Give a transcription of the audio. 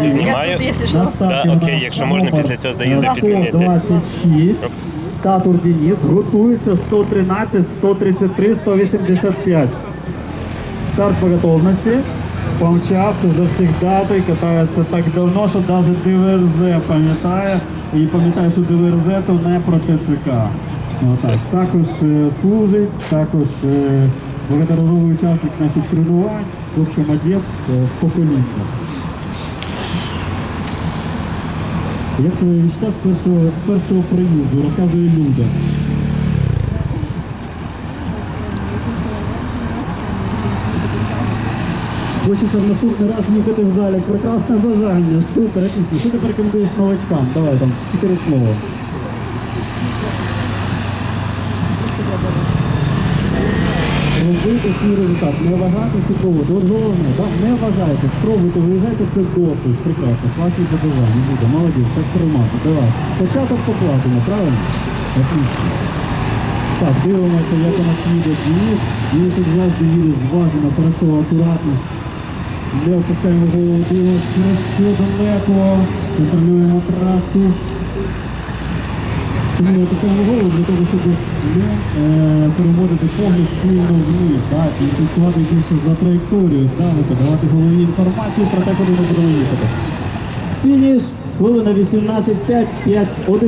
Знімаю. Старті Да, окей, якщо можна після цього заїзду підмінити. 126. Татур Денис. Готується 113, 133, 185. Старт по готовності. Помчав, це завсігдатий, катається так давно, що навіть ДВРЗ пам'ятає. І пам'ятає, що ДВРЗ то не про ТЦК. Отак. Також е, служить, також е, багаторазовий учасник наших тренувань, хлопчик-мадєв е, в покоління. Як твоє відчуття з першого, з першого приїзду? Розказує Люда. Хочеться в наступний раз їхати в залі. Прекрасне бажання. Супер, отлично. Що ти порекомендуєш новачкам? Давай там чотири слова. Робити свій результат. Не вважайте спробувати. От головне, так? не вважайте, спробуйте, виїжджайте, це досить. Прекрасно. Класні забажання. Буде, молодець, так тримати. Давай. Початок покладено, правильно? Отлично. Так, дивимося, як у нас їде Денис. Денис як завжди їде зважено, хорошо, акуратно. Не опускаємо голову, дивимося, що далеко. Контролюємо трасу. Ми опускаємо для того, щоб не е, переводити погляд сильно вниз, так, і слідкувати більше за траєкторію, правильно, давати головні інформацію про те, куди ми будемо їхати. Фініш, хвилина 18.5, 5-1.